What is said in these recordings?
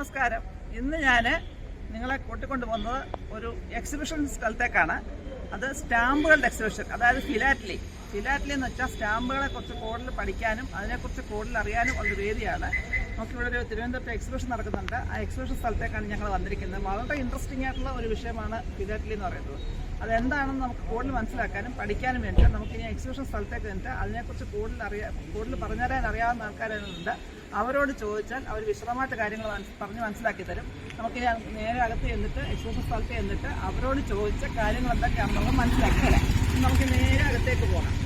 നമസ്കാരം. ഇന്ന് ഞാൻ നിങ്ങളെ കൂട്ടിക്കൊണ്ട് പോകുന്നത് ഒരു എക്സിബിഷൻ സ്ഥലത്തേക്കാണ്. അത് സ്റ്റാമ്പുകളുടെ എക്സിബിഷൻ അതായത് ഫിലാറ്റ്ലി. ഫിലാറ്റ്ലി എന്ന് വെച്ചാൽ സ്റ്റാമ്പുകളെ കുറിച്ച് കൂടുതൽ പഠിക്കാനും അതിനെക്കുറിച്ച് കൂടുതൽ അറിയാനും ഉള്ള വേദിയാണ്. നമുക്കിവിടെ ഒരു തിരുവനന്തപുരത്ത് എക്സിബിഷൻ നടക്കുന്നുണ്ട്. ആ എക്സിബിഷൻ സ്ഥലത്തേക്കാണ് ഞങ്ങൾ വന്നിരിക്കുന്നത്. വളരെ ഇൻട്രസ്റ്റിംഗ് ആയിട്ടുള്ള ഒരു വിഷയമാണ് ഫിലാറ്റ്ലി എന്ന് പറയുന്നത്. അതെന്താണെന്ന് നമുക്ക് കൂടുതൽ മനസ്സിലാക്കാനും പഠിക്കാനും വേണ്ടി നമുക്ക് ഇനി എക്സിബിഷൻ സ്ഥലത്തേക്ക് നിന്നിട്ട് അതിനെക്കുറിച്ച് കൂടുതൽ അറിയാൻ കൂടുതൽ പറഞ്ഞുതരാൻ അറിയാവുന്ന ആൾക്കാരുണ്ട് അവരോട് ചോദിച്ചാൽ അവർ വിശദമായിട്ട് കാര്യങ്ങൾ പറഞ്ഞ് മനസ്സിലാക്കി തരും. നമുക്ക് നേരെ അകത്ത് ചെന്നിട്ട് എക്സോസ് സ്ഥലത്ത് ചെന്നിട്ട് അവരോട് ചോദിച്ച കാര്യങ്ങൾ എന്തൊക്കെയാണെന്നുള്ളത് മനസ്സിലാക്കി തരാം. നമുക്ക് നേരെ അകത്തേക്ക് പോകാം.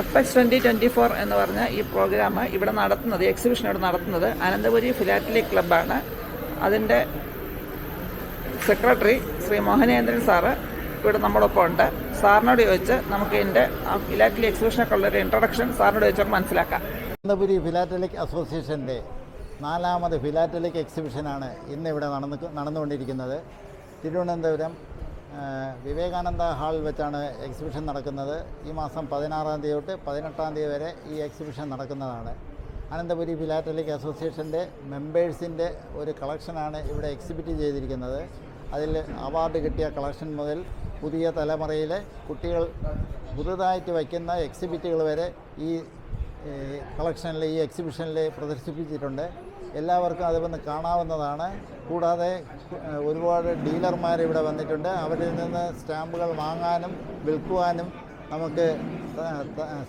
അപ്പെക്സ് ട്വന്റി ട്വന്റി ഫോർ എന്ന് പറഞ്ഞ ഈ പ്രോഗ്രാം ഇവിടെ നടത്തുന്നത് എക്സിബിഷൻ ഇവിടെ നടത്തുന്നത് അനന്തപുരി ഫിലാറ്റലി ക്ലബ്ബാണ്. അതിന്റെ സെക്രട്ടറി ശ്രീ മോഹനേന്ദ്രൻ സാറ് ഇവിടെ നമ്മളൊപ്പം ഉണ്ട്. സാറിനോട് ചോദിച്ച് നമുക്ക് ഇതിന്റെ ഫിലാറ്റലി എക്സിബിഷനൊക്കെ ഉള്ളൊരു ഇൻട്രൊഡക്ഷൻ സാറിനോട് ചോദിച്ചാൽ മനസ്സിലാക്കാം. അനന്തപുരി ഫിലാറ്റലിക് അസോസിയേഷന്റെ നാലാമത് ഫിലാറ്റലിക് എക്സിബിഷനാണ് ഇന്ന് ഇവിടെ നടന്നു നടന്നുകൊണ്ടിരിക്കുന്നത്. തിരുവനന്തപുരം വിവേകാനന്ദ ഹാളിൽ വെച്ചാണ് എക്സിബിഷൻ നടക്കുന്നത്. ഈ മാസം പതിനാറാം തീയതി തൊട്ട് പതിനെട്ടാം തീയതി വരെ ഈ എക്സിബിഷൻ നടക്കുന്നതാണ്. അനന്തപുരി ഫിലാറ്റലിക് അസോസിയേഷന്റെ മെമ്പേഴ്സിന്റെ ഒരു കളക്ഷനാണ് ഇവിടെ എക്സിബിറ്റ് ചെയ്തിരിക്കുന്നത്. അതിൽ അവാർഡ് കിട്ടിയ കളക്ഷൻ മുതൽ പുതിയ തലമുറയിലെ കുട്ടികൾ പുതുതായിട്ട് വയ്ക്കുന്ന എക്സിബിറ്റുകൾ വരെ ഈ കളക്ഷനിൽ ഈ എക്സിബിഷനിൽ പ്രദർശിപ്പിച്ചിട്ടുണ്ട്. എല്ലാവർക്കും അത് വന്ന് കാണാവുന്നതാണ്. കൂടാതെ ഒരുപാട് ഡീലർമാർ ഇവിടെ വന്നിട്ടുണ്ട്. അവരിൽ നിന്ന് സ്റ്റാമ്പുകൾ വാങ്ങാനും വിൽക്കുവാനും നമുക്ക്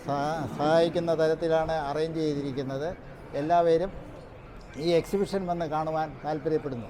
സഹായിക്കുന്ന തരത്തിലാണ് അറേഞ്ച് ചെയ്തിരിക്കുന്നത്. എല്ലാവരും ഈ എക്സിബിഷൻ വന്ന് കാണുവാൻ താല്പര്യപ്പെടുന്നു.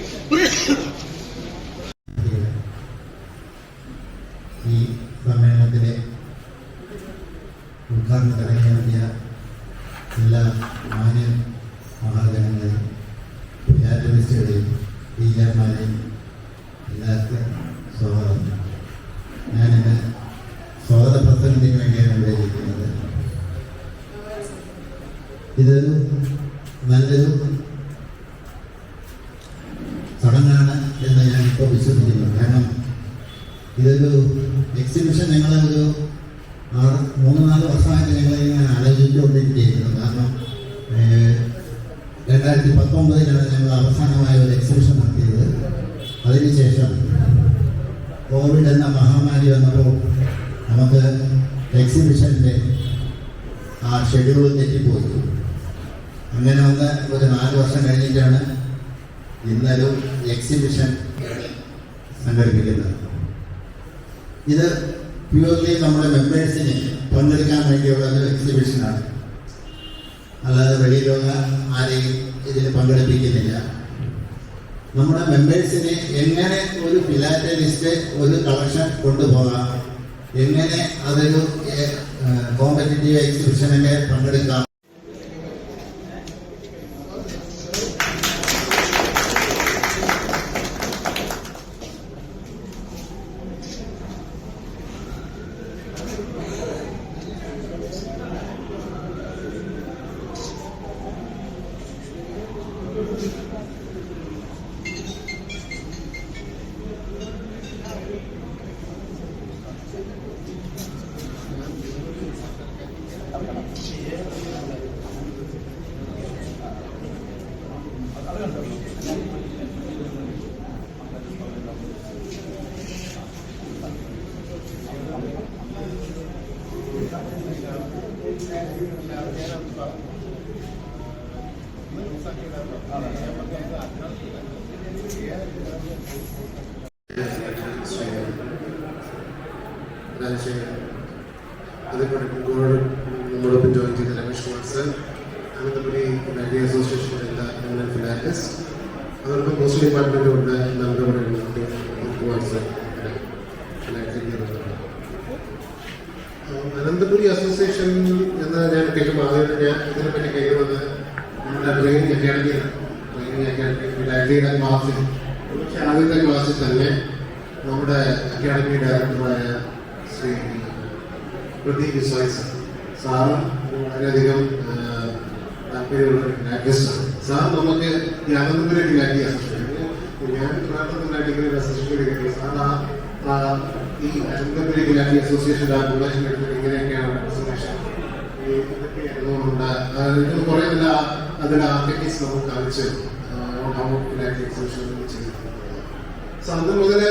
ഷെഡ്യൂൾ തെറ്റിപ്പോയി. അങ്ങനെ വന്ന് ഒരു നാല് വർഷം കഴിഞ്ഞിട്ടാണ് ഇന്നൊരു എക്സിബിഷൻ സംഘടിപ്പിക്കുന്നത്. ഇത് പ്യൂർലി നമ്മുടെ മെമ്പേഴ്സിന് പങ്കെടുക്കാൻ വേണ്ടിയുള്ള ഒരു എക്സിബിഷനാണ് അല്ലാതെ വെളിയിലുള്ള ആരെയും ഇതിൽ പങ്കെടുപ്പിക്കുന്നില്ല. നമ്മുടെ മെമ്പേഴ്സിനെ എങ്ങനെ ഒരു ഫിലാറ്റലിസ്റ്റ് ഒരു കളക്ഷൻ കൊണ്ടുപോകാം? എങ്ങനെ അതൊരു കോമ്പറ്റേറ്റീവ് എക്സിബിഷനിൽ പങ്കെടുക്കാം? രാജശേഖരൻ അതേപോലെ ഗോഡ് നമ്മളോടൊപ്പം ജോയിൻ ചെയ്ത രമേഷ് കുമാർ സർ അനന്തപുരി ഫിലാറ്റി അസോസിയേഷന്റെ എല്ലാ എമിനൻ ഫിലാറ്റിസ് അതോടൊപ്പം പോസ്റ്റ് ഡിപ്പാർട്ട്മെന്റും ഉണ്ട് നമ്മുടെ കൂടെ ഉണ്ട് കുമാർ സർ അനന്തപുരി അസോസിയേഷൻ എന്ന് ഞാൻ കേൾക്കുമ്പോൾ ആദ്യം ഞാൻ ഇതിനെപ്പറ്റി കേൾക്കുന്നത് നമ്മുടെ ട്രെയിനിങ് അക്കാഡമിയാണ് ട്രെയിനിങ് അക്കാഡമി ഫിലാറ്റിയുടെ ക്ലാസ്സിൽ പക്ഷേ ആദ്യത്തെ ക്ലാസ്സിൽ സാർ സാറ് വളരെയധികം താല്പര്യമുള്ള ഒരു സാർ നമുക്ക് ഈ അനന്തപുരം അസോസിയേഷൻ ഞാൻ ഡിഗ്രി അസോസിയേഷൻ കിട്ടി സാർ ആ ഈ അനന്തപുരം ഫിലാറ്റി അസോസിയേഷന്റെ ആ പ്രൊമോഷൻ എടുത്തിട്ട് ഇങ്ങനെയൊക്കെയാണ് പ്രസന്റേഷൻ ഈ ഇതൊക്കെ ആയതുകൊണ്ട് ആ, ഇത് കുറേ നല്ല അതിന്റെ ആർട്ടിക്കിൾസ് നമുക്ക് കാണിച്ചു അസോസിയേഷൻ ചെയ്തിട്ടുണ്ട്. സോ അന്ന് മുതൽ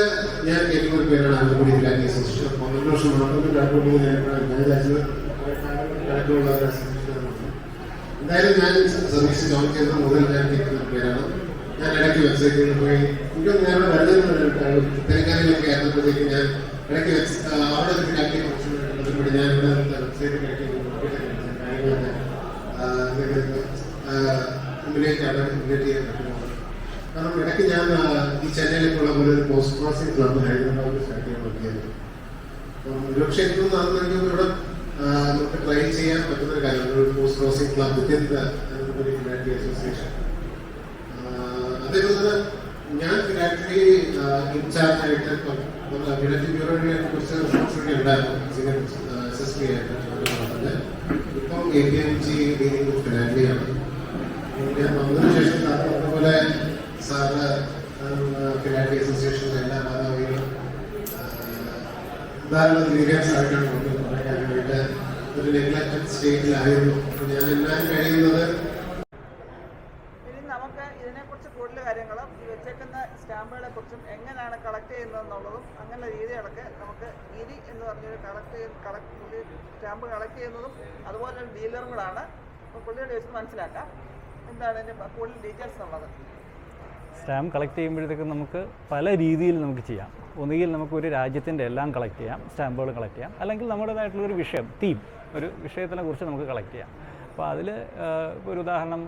ഞാൻ കേൾക്കുന്ന ഒരു പേരാണ് അന്നപുരി ഫിലാറ്റി അസോസിയേഷൻ പന്ത്രണ്ട് വർഷം മാത്രമേ കണക്കുകൂടി ഞാൻ വിചാരിച്ചത് കണക്കുള്ള ഒരു അസോസിയേഷനാണ് എന്തായാലും ഞാൻ സർവീസ് ജോയിൻ ചെയ്തത് മുതൽ ഞാൻ കേൾക്കുന്ന ഒരു പേരാണ്. ഞാൻ ഇടയ്ക്ക് വെബ്സൈറ്റിൽ പോയി. എനിക്ക് ഞാൻ വരുന്നത് തെലങ്കാനയിലൊക്കെ ആയിരുന്നപ്പോഴത്തേക്ക് ഞാൻ ഇടയ്ക്ക് അവിടെ ഒരു ഫിലാറ്റി ഫംഗ്ഷൻ ബന്ധപ്പെട്ട് ഞാൻ ഇവിടെ ഇടയ്ക്ക് കാര്യങ്ങളൊക്കെ മുന്നിലേക്കാണ് മുന്നേറ്റ് ചെയ്യാൻ പറ്റുന്നത്. കാരണം ഇടയ്ക്ക് ഞാൻ ഈ ചെന്നൈയിലേക്കുള്ള പോലെ ഒരു പോസ്റ്റ് ക്ലാസിംഗ് ക്ലബ് ഹൈദരാബാദിൽ സ്റ്റാർട്ട് ചെയ്യാൻ നോക്കിയത് അപ്പം ഒരുപക്ഷെ എനിക്ക് തോന്നുന്നു ഇവിടെ നമുക്ക് ട്രൈ ചെയ്യാൻ പറ്റുന്ന ഒരു കാര്യമാണ് ഒരു പോസ്റ്റ് ക്രോസിംഗ് ക്ലബ് ഒരു ഫിലാറ്റി അസോസിയേഷൻ അതേപോലെ തന്നെ ഞാൻ ഫിനാറ്റി ഇൻചാർജ് ആയിട്ട് ഫിനാറ്റി ബ്യൂറോയെ കുറിച്ച് റെസ്പോൺസിബിലിറ്റി ഉണ്ടായിരുന്നു. സീനിയർ എസ് ഇപ്പം A P M G dealing ഫിലാറ്റിയാണ് ഞാൻ വന്നതിന് ശേഷം അതുപോലെ സാറ് ഫിലാറ്റി അസോസിയേഷന്റെ എല്ലാ മാതാവികളും ധാരാളം ലീഗൽസ് ആയിട്ടാണ് നമുക്ക് പറയാനായിട്ട് ഒരു നെഗ്ലക്റ്റഡ് സ്റ്റേറ്റിലായിരുന്നു അപ്പോൾ ഞാൻ എല്ലാം കഴിയുന്നത് കൂടുതൽ കാര്യങ്ങളും ഈ വെച്ചേക്കുന്ന സ്റ്റാമ്പുകളെ കുറിച്ചും എങ്ങനെയാണ് കളക്ട് ചെയ്യുന്നതെന്നുള്ളതും അങ്ങനെ രീതികളൊക്കെ നമുക്ക് ഗിരി എന്ന് പറഞ്ഞൊരു കളക്ട് ചെയ്ത് കളക്ട് സ്റ്റാമ്പ് കളക്ട് ചെയ്യുന്നതും അതുപോലെ ഒരു ഡീലറും കൂടാണ്. അപ്പോൾ പുള്ളിയുടെ വെച്ച് മനസ്സിലാക്കാം. എന്താണ് ഇതിന്റെ കൂടുതൽ ഡീറ്റെയിൽസ് ഉള്ളത് സ്റ്റാമ്പ് കളക്ട് ചെയ്യുമ്പോഴത്തേക്കും നമുക്ക് പല രീതിയിൽ നമുക്ക് ചെയ്യാം. ഒന്നുകിൽ നമുക്ക് ഒരു രാജ്യത്തിന്റെ എല്ലാം കളക്ട് ചെയ്യാം സ്റ്റാമ്പുകൾ കളക്ട് ചെയ്യാം. അല്ലെങ്കിൽ നമ്മുടേതായിട്ടുള്ള ഒരു വിഷയം തീം ഒരു വിഷയത്തിനെ കുറിച്ച് നമുക്ക് കളക്ട് ചെയ്യാം. അപ്പോൾ അതിൽ ഒരു ഉദാഹരണം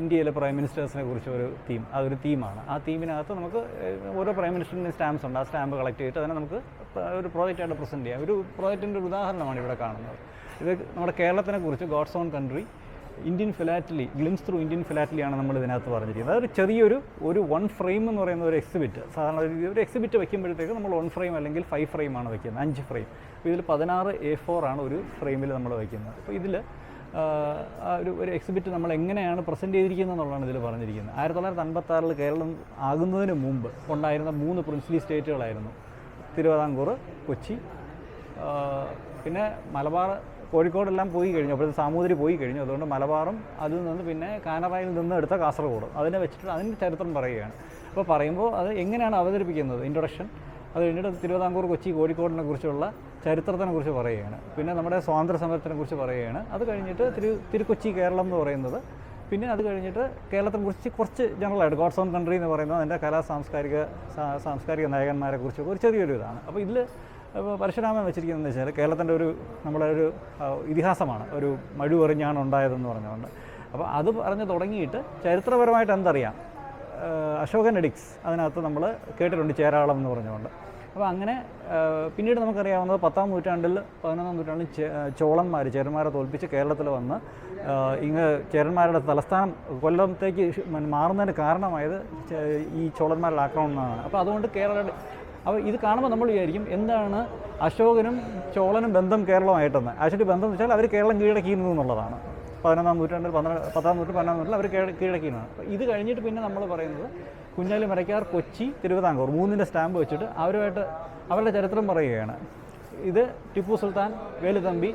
ഇന്ത്യയിലെ പ്രൈം മിനിസ്റ്റേഴ്സിനെ കുറിച്ച് ഒരു തീം അതൊരു തീമാണ് ആ തീമിനകത്ത് നമുക്ക് ഓരോ പ്രൈം മിനിസ്റ്ററിന്റെ സ്റ്റാമ്പ്സ് ഉണ്ട്. ആ സ്റ്റാമ്പ് കളക്ട് ചെയ്തിട്ട് അതിനെ നമുക്ക് ഒരു പ്രോജക്റ്റായിട്ട് പ്രസന്റ് ചെയ്യാം. ഒരു പ്രോജക്റ്റിന്റെ ഒരു ഉദാഹരണമാണ് ഇവിടെ കാണുന്നത്. ഇത് നമ്മുടെ കേരളത്തിനെ കുറിച്ച് God's own country Indian philately glimpses through Indian ഫിലാറ്റലിയാണ് നമ്മൾ ഇതിനകത്ത് പറഞ്ഞിരിക്കുന്നത്. അതൊരു ചെറിയൊരു ഒരു വൺ ഫ്രെയിം എന്ന് പറയുന്ന ഒരു എക്സിബിറ്റ് സാധാരണ ഒരു- എക്സിബിറ്റ് വയ്ക്കുമ്പോഴത്തേക്ക് നമ്മൾ വൺ ഫ്രെയിം അല്ലെങ്കിൽ ഫൈവ് ഫ്രെയിം ആണ് വയ്ക്കുന്നത് അഞ്ച് ഫ്രെയിം അപ്പോൾ ഇതിൽ പതിനാറ് എ ഫോർ ആണ് ഒരു ഫ്രെയിമിൽ നമ്മൾ വയ്ക്കുന്നത് അപ്പോൾ ഇതിൽ ഒരു ഒരു എക്സിബിറ്റ് നമ്മൾ എങ്ങനെയാണ് പ്രസന്റ് ചെയ്തിരിക്കുന്നത് എന്നുള്ളതാണ് ഇതിൽ പറഞ്ഞിരിക്കുന്നത്. ആയിരത്തി തൊള്ളായിരത്തി അൻപത്താറിൽ കേരളം ആകുന്നതിന് മുമ്പ് ഉണ്ടായിരുന്ന മൂന്ന് പ്രിൻസിലി സ്റ്റേറ്റുകളായിരുന്നു തിരുവിതാംകൂർ കൊച്ചി പിന്നെ മലബാർ കോഴിക്കോടെല്ലാം പോയി കഴിഞ്ഞു. അപ്പോഴത്തെ സാമൂതിരി പോയി കഴിഞ്ഞു. അതുകൊണ്ട് മലബാറും അതിൽ നിന്ന് പിന്നെ കാനറായിൽ നിന്ന് എടുത്ത കാസർഗോഡ്. അതിനെ വെച്ചിട്ട് അതിന്റെ ചരിത്രം പറയുകയാണ്. അപ്പോൾ പറയുമ്പോൾ അത് എങ്ങനെയാണ് അവതരിപ്പിക്കുന്നത്? ഇൻട്രൊഡക്ഷൻ അത് കഴിഞ്ഞിട്ട് തിരുവിതാംകൂർ കൊച്ചി കോഴിക്കോടിനെ കുറിച്ചുള്ള ചരിത്രത്തിനെ കുറിച്ച് പറയുകയാണ്. പിന്നെ നമ്മുടെ സ്വാതന്ത്ര്യ സമരത്തിനെ കുറിച്ച് പറയുകയാണ്. അത് കഴിഞ്ഞിട്ട് തിരു തിരുക്കൊച്ചി കേരളം എന്ന് പറയുന്നത്. പിന്നെ അത് കഴിഞ്ഞിട്ട് കേരളത്തെ കുറിച്ച് കുറച്ച് ജനറലായിട്ട് ഗോഡ്സ് ഓൺ കൺട്രി എന്ന് പറയുന്നത് അതിന്റെ കലാ സാംസ്കാരിക സാംസ്കാരിക നായകന്മാരെ കുറിച്ചൊക്കെ ഒരു ചെറിയൊരു ഇതാണ്. അപ്പോൾ ഇതിൽ പരശുരാമൻ വെച്ചിരിക്കുന്നതെന്ന് വെച്ചാൽ കേരളത്തിന്റെ ഒരു നമ്മുടെ ഒരു ഇതിഹാസമാണ്. ഒരു മഴുവെറിഞ്ഞാണ് ഉണ്ടായതെന്ന് പറഞ്ഞുകൊണ്ട്. അപ്പോൾ അത് പറഞ്ഞു തുടങ്ങിയിട്ട് ചരിത്രപരമായിട്ട് എന്തറിയാം? അശോകൻ എഡിക്സ് അതിനകത്ത് നമ്മൾ കേട്ടിട്ടുണ്ട് ചേരാളം എന്ന് പറഞ്ഞുകൊണ്ട്. അപ്പോൾ അങ്ങനെ പിന്നീട് നമുക്കറിയാവുന്നത് പത്താം നൂറ്റാണ്ടിൽ പതിനൊന്നാം നൂറ്റാണ്ടിൽ ചോളന്മാർ ചേരന്മാരെ തോൽപ്പിച്ച് കേരളത്തിൽ വന്ന് ഇങ്ങ് ചേരന്മാരുടെ തലസ്ഥാനം കൊല്ലത്തേക്ക് മാറുന്നതിന് കാരണമായത് ഈ ചോളന്മാരുടെ ആക്രമണമാണ് അപ്പോൾ അതുകൊണ്ട് കേരള അപ്പോൾ ഇത് കാണുമ്പോൾ നമ്മൾ വിചാരിക്കും എന്താണ് അശോകനും ചോളനും ബന്ധം കേരളമായിട്ടെന്ന്. ആക്ച്വലി ബന്ധം എന്ന് വെച്ചാൽ അവർ കേരളം കീഴടക്കിയിരുന്നു എന്നുള്ളതാണ്. പതിനൊന്നാം നൂറ്റാണ്ടിൽ പന്ത്രണ്ട് പത്താം നൂറ്റാണ്ട് പതിനൊന്നാം നൂറ്റാണ്ടിൽ അവർ കീഴ- കീഴടക്കിയതാണ് അപ്പോൾ ഇത് കഴിഞ്ഞിട്ട് പിന്നെ നമ്മൾ പറയുന്നത് കുഞ്ഞാലി മരക്കാർ കൊച്ചി തിരുവിതാംകൂർ മൂന്നിന്റെ സ്റ്റാമ്പ് വെച്ചിട്ട് അവരുമായിട്ട് അവരുടെ ചരിത്രം പറയുകയാണ്. ഇത് ടിപ്പു സുൽത്താൻ വേലുതമ്പി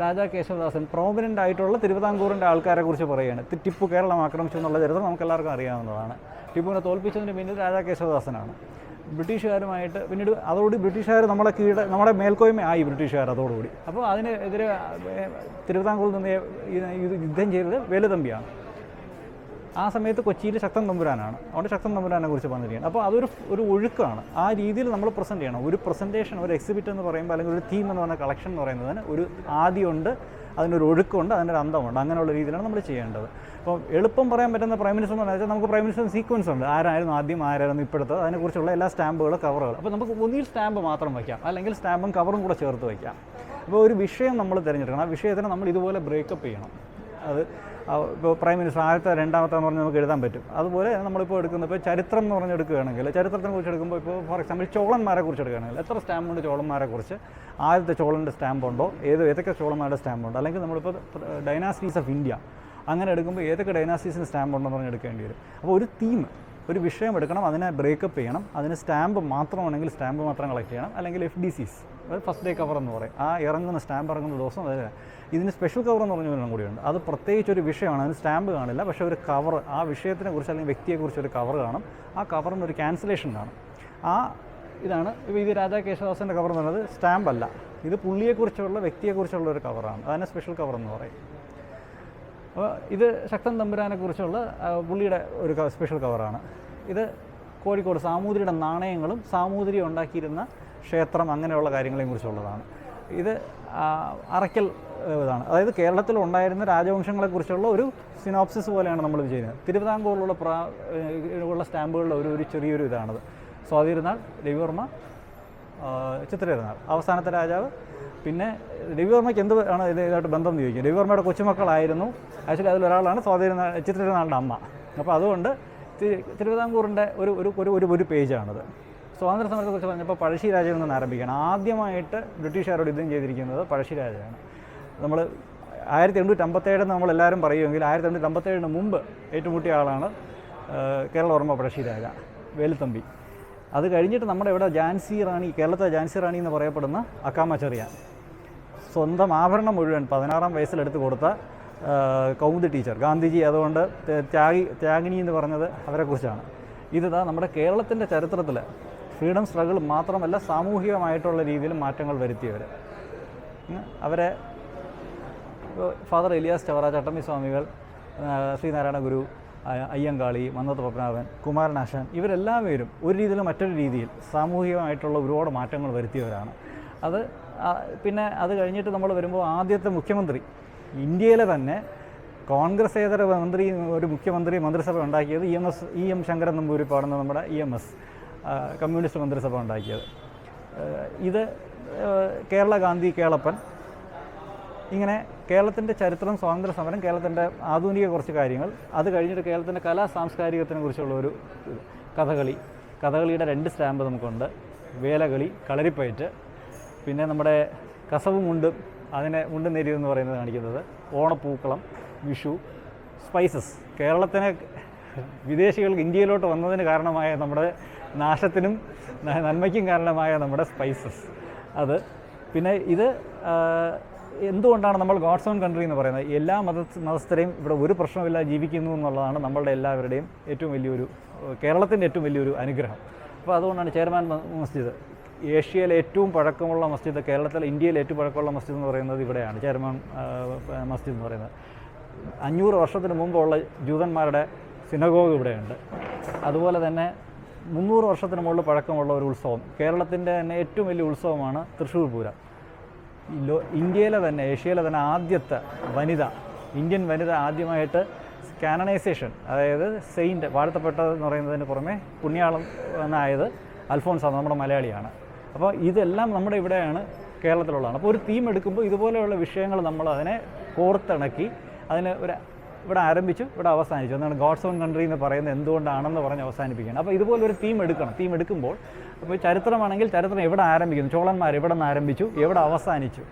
രാജാ കേശവദാസൻ പ്രോമിനന്റ് ആയിട്ടുള്ള തിരുവിതാംകൂറിന്റെ ആൾക്കാരെ കുറിച്ച് പറയുകയാണ്. ടിപ്പു കേരളം ആക്രമിച്ചു എന്നുള്ള ചരിത്രം നമുക്ക് എല്ലാവർക്കും അറിയാവുന്നതാണ്. ടിപ്പുവിനെ തോൽപ്പിച്ചതിന് പിന്നിൽ രാജാ കേശവദാസനാണ്. ബ്രിട്ടീഷുകാരുമായിട്ട് പിന്നീട് അതോടുകൂടി ബ്രിട്ടീഷുകാർ നമ്മുടെ കീഴ നമ്മുടെ മേൽക്കോയ്മ ആയി ബ്രിട്ടീഷുകാർ അതോടുകൂടി. അപ്പോൾ അതിനെതിരെ തിരുവിതാംകൂറിൽ നിന്ന് യുദ്ധം ചെയ്തത് വേലുതമ്പിയാണ്. ആ സമയത്ത് കൊച്ചിയിൽ ശക്തൻ തമ്പുരാനാണ്. അവിടെ ശക്തൻ തമ്പുരാനെ കുറിച്ച് പറഞ്ഞിരിക്കുന്നത് അപ്പോൾ അതൊരു ഒരു ഒഴുക്കാണ്. ആ രീതിയിൽ നമ്മൾ പ്രസന്റ് ചെയ്യണം. ഒരു പ്രസന്റേഷൻ ഒരു എക്സിബിറ്റ് എന്ന് പറയുമ്പോൾ അല്ലെങ്കിൽ ഒരു തീം എന്ന് പറഞ്ഞ കളക്ഷൻ എന്ന് പറയുന്നതിന് ഒരു ആദ്യമുണ്ട് അതിനൊരു ഒഴുക്കുണ്ട് അതിനൊരു അന്തമുണ്ട്. അങ്ങനെയുള്ള രീതിയിലാണ് നമ്മൾ ചെയ്യേണ്ടത്. അപ്പോൾ എളുപ്പം പറയാൻ പറ്റുന്ന പ്രൈം മിനിസ്റ്റർ എന്ന് പറഞ്ഞാൽ നമുക്ക് പ്രൈം മിനിസ്റ്റർ സീക്വൻസ് ഉണ്ട്. ആരായിരുന്നു ആദ്യം ആരായിരുന്നു ഇപ്പോഴത്തെ അതിനെക്കുറിച്ചുള്ള എല്ലാ സ്റ്റാമ്പുകൾ കവറുകൾ അപ്പോൾ നമുക്ക് ഒന്നിൽ സ്റ്റാമ്പ് മാത്രം വയ്ക്കാം. അല്ലെങ്കിൽ സ്റ്റാമ്പും കവറും കൂടെ ചേർത്ത് വയ്ക്കാം. അപ്പോൾ ഒരു വിഷയം നമ്മൾ തിരഞ്ഞെടുക്കണം. ആ വിഷയത്തിനെ നമ്മൾ ഇതുപോലെ ബ്രേക്കപ്പ് ചെയ്യണം. അത് ഇപ്പോൾ പ്രൈം മിനിസ്റ്റർ ആദ്യത്തെ രണ്ടാമത്തെ എന്ന് പറഞ്ഞ് നമുക്ക് എഴുതാൻ പറ്റും. അതുപോലെ നമ്മളിപ്പോൾ എടുക്കുന്ന ഇപ്പോൾ ചരിത്രം എന്ന് പറഞ്ഞ് എടുക്കുകയാണെങ്കിൽ ചരിത്രത്തിനെ കുറിച്ച് എടുക്കുമ്പോൾ ഇപ്പോൾ ഫോർ എക്സാമ്പിൾ ചോളന്മാരെ കുറിച്ച് എടുക്കുകയാണെങ്കിൽ എത്ര സ്റ്റാമ്പുണ്ട് ചോളന്മാരെ കുറിച്ച്? ആദ്യത്തെ ചോളന്റെ സ്റ്റാമ്പുണ്ടോ ഏത് ഏതൊക്കെ ചോളന്മാരുടെ സ്റ്റാമ്പുണ്ട് അല്ലെങ്കിൽ നമ്മളിപ്പോൾ ഡൈനാസ്റ്റീസ് ഓഫ് ഇന്ത്യ അങ്ങനെ എടുക്കുമ്പോൾ ഏതൊക്കെ ഡൈനാസ്റ്റീസിന് സ്റ്റാമ്പ് ഉണ്ടെന്ന് പറഞ്ഞ് എടുക്കേണ്ടി വരും? അപ്പോൾ ഒരു തീം ഒരു വിഷയം എടുക്കണം അതിനെ ബ്രേക്കപ്പ് ചെയ്യണം അതിന് സ്റ്റാമ്പ് മാത്രമാണെങ്കിൽ സ്റ്റാമ്പ് മാത്രം കളക്ട് ചെയ്യണം അല്ലെങ്കിൽ എഫ് ഡി സിസ് അതായത് ഫസ്റ്റ് ഡേ കവർ എന്ന് പറയും. ആ ഇറങ്ങുന്ന സ്റ്റാമ്പ് ഇറങ്ങുന്ന ദിവസം അതായത് ഇതിന് സ്പെഷ്യൽ കവർ എന്ന് പറഞ്ഞ ഒരെണ്ണം കൂടിയുണ്ട്. അത് പ്രത്യേകിച്ച് ഒരു വിഷയമാണ്. അതിന് സ്റ്റാമ്പ് കാണില്ല. പക്ഷേ ഒരു കവർ ആ വിഷയത്തിനെ കുറിച്ച് അല്ലെങ്കിൽ വ്യക്തിയെക്കുറിച്ച് ഒരു കവർ കാണും. ആ കവറിന് ഒരു ക്യാൻസലേഷൻ കാണും. ആ ഇതാണ് ഇത് രാജാ കേശവദാസന്റെ കവർ എന്ന് പറയുന്നത് സ്റ്റാമ്പ് അല്ല. ഇത് പുള്ളിയെക്കുറിച്ചുള്ള വ്യക്തിയെക്കുറിച്ചുള്ള ഒരു കവറാണ് അതിനെ സ്പെഷ്യൽ കവർ എന്ന് പറയും. അപ്പോൾ ഇത് ശക്തൻ തമ്പുരാനെക്കുറിച്ചുള്ള പുള്ളിയുടെ ഒരു സ്പെഷ്യൽ കവറാണ് ഇത് കോഴിക്കോട് സാമൂതിരിയുടെ നാണയങ്ങളും സാമൂതിരി ഉണ്ടാക്കിയിരുന്ന ക്ഷേത്രം അങ്ങനെയുള്ള കാര്യങ്ങളെയും കുറിച്ചുള്ളതാണ്. ഇത് അറയ്ക്കൽ ഇതാണ്. അതായത് കേരളത്തിൽ ഉണ്ടായിരുന്ന രാജവംശങ്ങളെക്കുറിച്ചുള്ള ഒരു സിനോപ്സിസ് പോലെയാണ് നമ്മൾ ചെയ്യുന്നത്. തിരുവിതാംകൂറിലുള്ള പ്രാ ഉള്ള സ്റ്റാമ്പുകളുടെ ഒരു ഒരു ചെറിയൊരു ഇതാണത്. സ്വാതിരുന്നാൾ രവിവർമ്മ ചിത്രയിരുന്നാൾ അവസാനത്തെ രാജാവ്. പിന്നെ രവിവർമ്മയ്ക്ക് എന്ത് ആണ് ഇത് ഇതായിട്ട് ബന്ധം എന്ന് ചോദിക്കും. രവിവർമ്മയുടെ കൊച്ചുമക്കളായിരുന്നു. ആക്ച്വലി അതിലൊരാളാണ് സ്വാതിരുന്നാൾ ചിത്രയിരുന്നാളുടെ അമ്മ. അപ്പോൾ അതുകൊണ്ട് തിരുവിതാംകൂറിന്റെ ഒരു ഒരു ഒരു ഒരു പേജാണത്. സ്വാതന്ത്ര്യ സമരത്തെക്കുറിച്ച് പറഞ്ഞപ്പോൾ പഴശ്ശി രാജയിൽ നിന്ന് ആരംഭിക്കണം ആദ്യമായിട്ട് ബ്രിട്ടീഷുകാരോട് യുദ്ധം ചെയ്തിരിക്കുന്നത് പഴശ്ശി രാജയാണ് നമ്മൾ ആയിരത്തി എണ്ണൂറ്റി അമ്പത്തേഴ് നമ്മൾ എല്ലാവരും പറയുമെങ്കിൽ ആയിരത്തി എണ്ണൂറ്റി അമ്പത്തേഴിന് മുമ്പ് ഏറ്റുമുട്ടിയ ആളാണ് കേരള ഓർമ്മ പഴശ്ശി രാജ വേലുത്തമ്പി. അത് കഴിഞ്ഞിട്ട് നമ്മുടെ ഇവിടെ ജാൻസി റാണി കേരളത്തെ ജാൻസി റാണി എന്ന് പറയപ്പെടുന്ന അക്കാമ സ്വന്തം ആഭരണം മുഴുവൻ പതിനാറാം വയസ്സിലെടുത്ത് കൊടുത്ത കൗമുദി ടീച്ചർ. ഗാന്ധിജി അതുകൊണ്ട് ത്യാഗി ത്യാഗിനി എന്ന് പറഞ്ഞത് അവരെക്കുറിച്ചാണ്. ഇതാ നമ്മുടെ കേരളത്തിന്റെ ചരിത്രത്തിൽ ഫ്രീഡം സ്ട്രഗിൾ മാത്രമല്ല സാമൂഹികമായിട്ടുള്ള രീതിയിൽ മാറ്റങ്ങൾ വരുത്തിയവർ അവരെ ഫാദർ എലിയാസ് ചവറ ചട്ടമ്പി സ്വാമികൾ ശ്രീനാരായണ ഗുരു അയ്യങ്കാളി മന്നത്ത് പത്മനാഭൻ കുമാരനാശാൻ ഇവരെല്ലാവരും ഒരു രീതിയിലും മറ്റൊരു രീതിയിൽ സാമൂഹികമായിട്ടുള്ള ഒരുപാട് മാറ്റങ്ങൾ വരുത്തിയവരാണ്. അത് പിന്നെ അത് കഴിഞ്ഞിട്ട് നമ്മൾ വരുമ്പോൾ ആദ്യത്തെ മുഖ്യമന്ത്രി. ഇന്ത്യയിലെ തന്നെ കോൺഗ്രസേതര മന്ത്രി ഒരു മുഖ്യമന്ത്രി മന്ത്രിസഭ ഉണ്ടാക്കിയത് E M S E M Sankaran നമ്പൂരിപ്പാടുന്ന നമ്മുടെ ഇ എം എസ്. കമ്മ്യൂണിസ്റ്റ് മന്ത്രിസഭ ഉണ്ടാക്കിയത്. ഇത് കേരള ഗാന്ധി കേളപ്പൻ ഇങ്ങനെ കേരളത്തിന്റെ ചരിത്രം സ്വാതന്ത്ര്യ സമരം കേരളത്തിന്റെ ആധുനിക കുറച്ച് കാര്യങ്ങൾ അത് കഴിഞ്ഞിട്ട് കേരളത്തിന്റെ കലാ സാംസ്കാരികത്തിനെ കുറിച്ചുള്ള ഒരു കഥകളി. കഥകളിയുടെ രണ്ട് സ്റ്റാമ്പ് നമുക്കുണ്ട്. വേലകളി കളരിപ്പയറ്റ് പിന്നെ നമ്മുടെ കസവും മുണ്ടും അതിനെ മുണ്ടും എന്ന് പറയുന്നത് കാണിക്കുന്നത്. ഓണപ്പൂക്കളം വിഷു സ്പൈസസ്. കേരളത്തിനെ വിദേശികൾക്ക് ഇന്ത്യയിലോട്ട് വന്നതിന് കാരണമായ നമ്മുടെ നാശത്തിനും നന്മയ്ക്കും കാരണമായ നമ്മുടെ സ്പൈസസ് അത് പിന്നെ ഇത് എന്തുകൊണ്ടാണ് നമ്മൾ ഗോഡ്സ് ഓൺ കൺട്രി എന്ന് പറയുന്നത്? എല്ലാ മത മതസ്ഥരെയും ഇവിടെ ഒരു പ്രശ്നമില്ലാതെ ജീവിക്കുന്നു എന്നുള്ളതാണ് നമ്മളുടെ എല്ലാവരുടെയും ഏറ്റവും വലിയൊരു കേരളത്തിന്റെ ഏറ്റവും വലിയൊരു അനുഗ്രഹം. അപ്പോൾ അതുകൊണ്ടാണ് ചെയർമാൻ മസ്ജിദ്. ഏഷ്യയിലെ ഏറ്റവും പഴക്കമുള്ള മസ്ജിദ് കേരളത്തിലെ ഇന്ത്യയിലെ ഏറ്റവും പഴക്കമുള്ള മസ്ജിദ് എന്ന് പറയുന്നത് ഇവിടെയാണ് ചെയർമാൻ മസ്ജിദ് എന്ന് പറയുന്നത്. അഞ്ഞൂറ് വർഷത്തിന് മുമ്പുള്ള ജൂതന്മാരുടെ സിനഗോഗ് ഇവിടെയുണ്ട്. അതുപോലെ തന്നെ മുന്നൂറ് വർഷത്തിന് മുകളിൽ പഴക്കമുള്ള ഒരു ഉത്സവം. കേരളത്തിന്റെ തന്നെ ഏറ്റവും വലിയ ഉത്സവമാണ് തൃശ്ശൂർ പൂരം. ഇന്ത്യയിലെ തന്നെ ഏഷ്യയിലെ തന്നെ ആദ്യത്തെ വനിത ഇന്ത്യൻ വനിത ആദ്യമായിട്ട് കാനണൈസേഷൻ അതായത് സെയിന്റ് വാഴ്ത്തപ്പെട്ടതെന്ന് പറയുന്നതിന് പുറമെ പുണ്യാളം എന്നായത് അൽഫോൺസാണ് നമ്മുടെ മലയാളിയാണ്. അപ്പോൾ ഇതെല്ലാം നമ്മുടെ ഇവിടെയാണ് കേരളത്തിലുള്ളതാണ്. അപ്പോൾ ഒരു തീം എടുക്കുമ്പോൾ ഇതുപോലെയുള്ള വിഷയങ്ങൾ നമ്മൾ അതിനെ കോർത്തിണക്കി അതിന് ഒരു ഇവിടെ ആരംഭിച്ചു ഇവിടെ അവസാനിച്ചു. എന്നാണ് ഗോഡ്സ് ഓൺ കൺട്രി എന്ന് പറയുന്നത് എന്തുകൊണ്ടാണെന്ന് പറഞ്ഞ് അവസാനിപ്പിക്കുകയാണ്. അപ്പോൾ ഇതുപോലെ ഒരു തീം എടുക്കണം. തീം എടുക്കുമ്പോൾ അപ്പോൾ ചരിത്രമാണെങ്കിൽ ചരിത്രം എവിടെ ആരംഭിക്കുന്നു? ചോളന്മാർ എവിടെ നിന്ന് ആരംഭിച്ചു? എവിടെ അവസാനിച്ചു?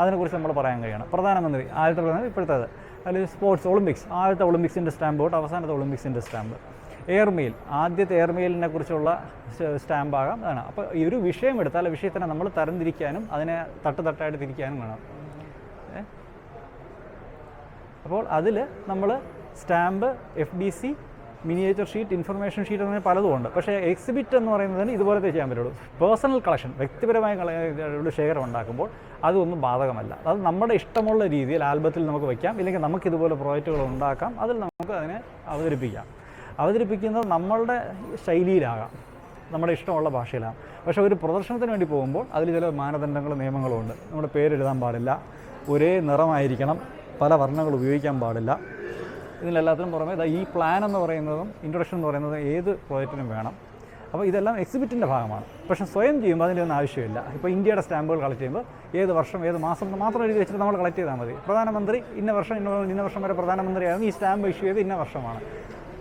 അതിനെക്കുറിച്ച് നമ്മൾ പറയാൻ കഴിയണം. പ്രധാനമന്ത്രി ആദ്യത്തെ പ്രധാനമന്ത്രി ഇപ്പോഴത്തേത് അല്ലെങ്കിൽ സ്പോർട്സ് ഒളിമ്പിക്സ് ആദ്യത്തെ ഒളിമ്പിക്സിന്റെ സ്റ്റാമ്പ് തൊട്ട് അവസാനത്തെ ഒളിമ്പിക്സിന്റെ സ്റ്റാമ്പ് എയർമെയിൽ ആദ്യത്തെ എയർമെയിലിനെ കുറിച്ചുള്ള സ്റ്റാമ്പാകാം അതാണ്. അപ്പോൾ ഈ ഒരു വിഷയം എടുത്താൽ വിഷയത്തിനെ നമ്മൾ തരംതിരിക്കാനും അതിനെ തട്ട് തട്ടായിട്ട് തിരിക്കാനും വേണം? അപ്പോൾ അതിൽ നമ്മൾ stamp F D C miniature sheet information sheet അങ്ങനെ പലതും ഉണ്ട്. പക്ഷേ എക്സിബിറ്റ് എന്ന് പറയുന്നതിന് ഇതുപോലത്തെ ചെയ്യാൻ പറ്റുള്ളൂ. പേഴ്സണൽ കളക്ഷൻ വ്യക്തിപരമായ ശേഖരം ഉണ്ടാക്കുമ്പോൾ അതൊന്നും ബാധകമല്ല. അത് നമ്മുടെ ഇഷ്ടമുള്ള രീതിയിൽ ആൽബത്തിൽ നമുക്ക് വയ്ക്കാം ഇല്ലെങ്കിൽ നമുക്ക് ഇതുപോലെ പ്രോജക്റ്റുകൾ ഉണ്ടാക്കാം. അതിൽ നമുക്ക് അതിനെ അവതരിപ്പിക്കാം. അവതരിപ്പിക്കുന്നത് നമ്മളുടെ ശൈലിയിലാകാം. നമ്മുടെ ഇഷ്ടമുള്ള ഭാഷയിലാണ് പക്ഷേ ഒരു പ്രദർശനത്തിന് വേണ്ടി പോകുമ്പോൾ അതിൽ ചില മാനദണ്ഡങ്ങളും നിയമങ്ങളും ഉണ്ട്. നമ്മുടെ പേരെഴുതാൻ പാടില്ല. ഒരേ നിറമായിരിക്കണം. പല വർണങ്ങൾ ഉപയോഗിക്കാൻ പാടില്ല. ഇതിലെല്ലാത്തിനും പുറമെ ഈ പ്ലാൻ എന്ന് പറയുന്നതും ഇൻട്രൊഡക്ഷൻ എന്ന് പറയുന്നതും ഏത് പ്രോജക്റ്റിനും വേണം. അപ്പോൾ ഇതെല്ലാം എക്സിബിറ്റിന്റെ ഭാഗമാണ്. പക്ഷേ സ്വയം ചെയ്യുമ്പോൾ അതിന്റെ ഒന്നും ആവശ്യമില്ല. ഇപ്പോൾ ഇന്ത്യയുടെ സ്റ്റാമ്പുകൾ കളക്ട് ചെയ്യുമ്പോൾ ഏത് വർഷം ഏത് മാസം മാത്രം എഴുതി വെച്ചിട്ട് നമ്മൾ കളക്ട് ചെയ്താൽ മതി. പ്രധാനമന്ത്രി ഇന്ന വർഷം ഇന്ന ഇന്ന വർഷം വരെ പ്രധാനമന്ത്രിയായിരുന്നു ഈ സ്റ്റാമ്പ് ഇഷ്യൂ ചെയ്ത് ഇന്ന വർഷമാണ്.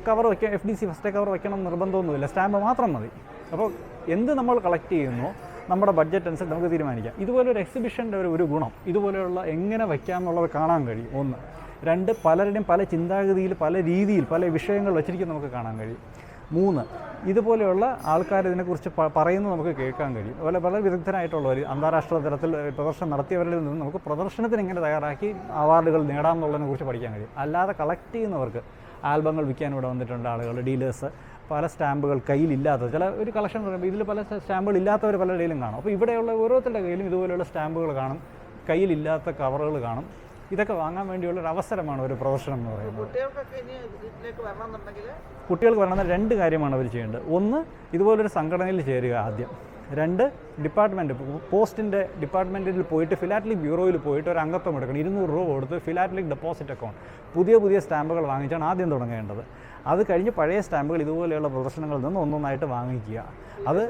കവർ വയ്ക്കാൻ F D C first cover വയ്ക്കണം നിർബന്ധമൊന്നുമില്ല. സ്റ്റാമ്പ് മാത്രം മതി. അപ്പോൾ എന്ത് നമ്മൾ കളക്ട് ചെയ്യുന്നു നമ്മുടെ ബഡ്ജറ്റ് അനുസരിച്ച് നമുക്ക് തീരുമാനിക്കാം. ഇതുപോലെ ഒരു എക്സിബിഷന്റെ ഒരു ഒരു ഗുണം. ഇതുപോലെയുള്ള എങ്ങനെ വയ്ക്കാം എന്നുള്ളത് കാണാൻ കഴിയും. ഒന്ന്. രണ്ട് പലരുടെയും പല ചിന്താഗതിയിൽ പല രീതിയിൽ പല വിഷയങ്ങൾ വച്ചിരിക്കും നമുക്ക് കാണാൻ കഴിയും. മൂന്ന്. ഇതുപോലെയുള്ള ആൾക്കാർ ഇതിനെക്കുറിച്ച് പറയുന്നത് നമുക്ക് കേൾക്കാൻ കഴിയും. അതുപോലെ വളരെ വിദഗ്ധരായിട്ടുള്ളവർ അന്താരാഷ്ട്ര തലത്തിൽ പ്രദർശനം നടത്തിയവരിൽ നിന്ന് നമുക്ക് പ്രദർശനത്തിന് എങ്ങനെ തയ്യാറാക്കി അവാർഡുകൾ നേടാമെന്നുള്ളതിനെക്കുറിച്ച് പഠിക്കാൻ കഴിയും. അല്ലാതെ കളക്ട് ചെയ്യുന്നവർക്ക് ആൽബങ്ങൾ വിൽക്കാൻ ഇവിടെ വന്നിട്ടുണ്ട് ആളുകൾ ഡീലേഴ്സ് പല സ്റ്റാമ്പുകൾ കയ്യിലില്ലാത്ത ചില ഒരു കളക്ഷൻ പറയുമ്പോൾ ഇതിൽ പല സ്റ്റാമ്പുകൾ ഇല്ലാത്തവർ പലരുടെയിലും കാണും. അപ്പോൾ ഇവിടെയുള്ള ഓരോരുത്തരുടെ കയ്യിലും ഇതുപോലെയുള്ള സ്റ്റാമ്പുകൾ കാണും. കയ്യിലില്ലാത്ത കവറുകൾ കാണും. ഇതൊക്കെ വാങ്ങാൻ വേണ്ടിയുള്ള ഒരു അവസരമാണ് ഒരു പ്രദർശനം എന്ന് പറയുന്നത്. കുട്ടികൾക്ക് വരണമെന്ന് രണ്ട് കാര്യമാണ് അവർ ചെയ്യേണ്ടത്. ഒന്ന് ഇതുപോലൊരു സംഘടനയിൽ ചേരുക ആദ്യം. രണ്ട് ഡിപ്പാർട്ട്മെന്റ് പോസ്റ്റിന്റെ ഡിപ്പാർട്ട്മെന്റിൽ പോയിട്ട് ഫിലാറ്റലിക് ബ്യൂറോയിൽ പോയിട്ട് ഒരു അംഗത്വം എടുക്കണം. ഇരുന്നൂറ് രൂപ കൊടുത്ത് ഫിലാറ്റലിക് ഡെപ്പോസിറ്റ് അക്കൗണ്ട് പുതിയ പുതിയ സ്റ്റാമ്പുകൾ വാങ്ങിച്ചാണ് ആദ്യം തുടങ്ങേണ്ടത്. അത് കഴിഞ്ഞ് പഴയ സ്റ്റാമ്പുകൾ ഇതുപോലെയുള്ള പ്രദർശനങ്ങളിൽ നിന്ന് ഒന്നൊന്നായിട്ട് വാങ്ങിക്കുക. അത്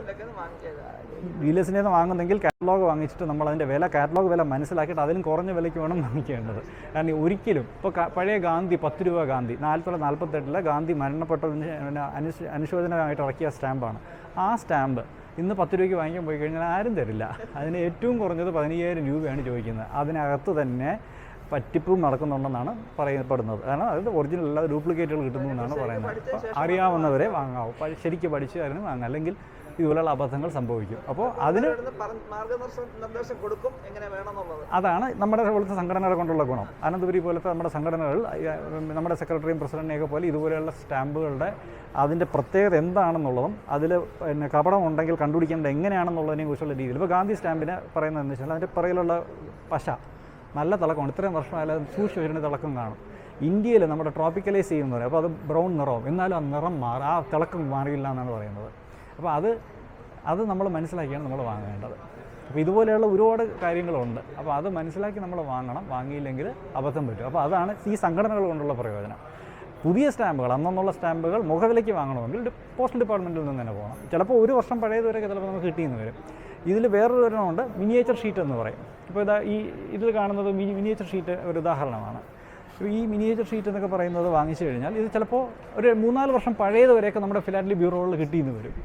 ഡീലേഴ്സിന്റെ നിന്ന് വാങ്ങുന്നെങ്കിൽ കാറ്റലോഗ് വാങ്ങിച്ചിട്ട് നമ്മൾ അതിന്റെ വില കാറ്റലോഗ് വില മനസ്സിലാക്കിയിട്ട് അതിലും കുറഞ്ഞ വിലയ്ക്ക് വേണം വാങ്ങിക്കേണ്ടത്. കാരണം ഒരിക്കലും ഇപ്പോൾ പഴയ ഗാന്ധി പത്ത് രൂപ ഗാന്ധി നാൽപ്പത് നാൽപ്പത്തെട്ടിലെ ഗാന്ധി മരണപ്പെട്ടതിന് അനുശ അനുശോചനമായിട്ട് ഇറക്കിയ സ്റ്റാമ്പാണ്. ആ സ്റ്റാമ്പ് ഇന്ന് പത്ത് രൂപയ്ക്ക് വാങ്ങിക്കാൻ പോയി കഴിഞ്ഞാൽ ആരും തരില്ല. അതിന് ഏറ്റവും കുറഞ്ഞത് പതിനയ്യായിരം രൂപയാണ് ചോദിക്കുന്നത്. അതിനകത്ത് തന്നെ പറ്റിപ്പും നടക്കുന്നുണ്ടെന്നാണ് പറയപ്പെടുന്നത്. കാരണം അത് ഒറിജിനൽ അല്ലാതെ ഡ്യൂപ്ലിക്കേറ്റുകൾ കിട്ടുന്നു എന്നാണ് പറയുന്നത്. അപ്പോൾ അറിയാവുന്നവരെ വാങ്ങാവും. ശരിക്കും പഠിച്ച് അതിന് വാങ്ങാം. അല്ലെങ്കിൽ ഇതുപോലെയുള്ള അബദ്ധങ്ങൾ സംഭവിക്കും. അപ്പോൾ അതിന് നിർദ്ദേശം കൊടുക്കും എങ്ങനെ വേണമെന്നുള്ളത്. അതാണ് നമ്മുടെ പോലത്തെ സംഘടനകളെ കൊണ്ടുള്ള ഗുണം. അനന്തപുരി പോലത്തെ നമ്മുടെ സംഘടനകൾ നമ്മുടെ സെക്രട്ടറിയും പ്രസിഡന്റിനെയൊക്കെ പോലെ ഇതുപോലെയുള്ള സ്റ്റാമ്പുകളുടെ അതിന്റെ പ്രത്യേകത എന്താണെന്നുള്ളതും അതിൽ പിന്നെ കപടം ഉണ്ടെങ്കിൽ കണ്ടുപിടിക്കേണ്ടത് എങ്ങനെയാണെന്നുള്ളതിനെ കുറിച്ചുള്ള രീതിയിൽ. ഇപ്പോൾ ഗാന്ധി സ്റ്റാമ്പിനെ പറയുന്നത് എന്താ വെച്ചാൽ അതിന്റെ പുറകിലുള്ള പശ. നല്ല തിളക്കമാണ്. ഇത്രയും വർഷമായാലും അത് സൂക്ഷിച്ച് വരുന്ന തിളക്കം കാണും. ഇന്ത്യയിൽ നമ്മുടെ ട്രോപ്പിക്കലൈസ് ചെയ്യുന്ന അപ്പോൾ അത് ബ്രൗൺ നിറവും എന്നാലും ആ നിറം മാറും ആ തിളക്കം മാറിയില്ല എന്നാണ് പറയുന്നത്. അപ്പോൾ അത് അത് നമ്മൾ മനസ്സിലാക്കിയാണ് നമ്മൾ വാങ്ങേണ്ടത്. അപ്പോൾ ഇതുപോലെയുള്ള ഒരുപാട് കാര്യങ്ങളുണ്ട്. അപ്പോൾ അത് മനസ്സിലാക്കി നമ്മൾ വാങ്ങണം. വാങ്ങിയില്ലെങ്കിൽ അബദ്ധം പറ്റും. അപ്പോൾ അതാണ് ഈ സംഘടനകൾ കൊണ്ടുള്ള പ്രയോജനം. പുതിയ സ്റ്റാമ്പുകൾ അന്നുള്ള സ്റ്റാമ്പുകൾ മുഖവിലയ്ക്ക് വാങ്ങണമെങ്കിൽ പോസ്റ്റൽ ഡിപ്പാർട്ട്മെന്റിൽ നിന്ന് തന്നെ പോകണം. ചിലപ്പോൾ ഒരു വർഷം പഴയതുവരെയൊക്കെ ചിലപ്പോൾ നമുക്ക് കിട്ടിയെന്ന് വരും. ഇതിൽ വേറൊരു ഒരെണ്ണമുണ്ട് മിനിയേച്ചർ ഷീറ്റ് എന്ന് പറയും. ഇപ്പോൾ ഇതാ ഈ ഇതിൽ കാണുന്നത് മിനി മിനിയേച്ചർ ഷീറ്റ് ഒരു ഉദാഹരണമാണ്. ഈ മിനിയേച്ചർ ഷീറ്റ് എന്നൊക്കെ പറയുന്നത് വാങ്ങിച്ചു കഴിഞ്ഞാൽ ഇത് ചിലപ്പോൾ ഒരു മൂന്നാൽ വർഷം പഴയതുവരെയൊക്കെ നമ്മുടെ ഫിലാറ്റലി ബ്യൂറോകളിൽ കിട്ടിയെന്ന് വരും.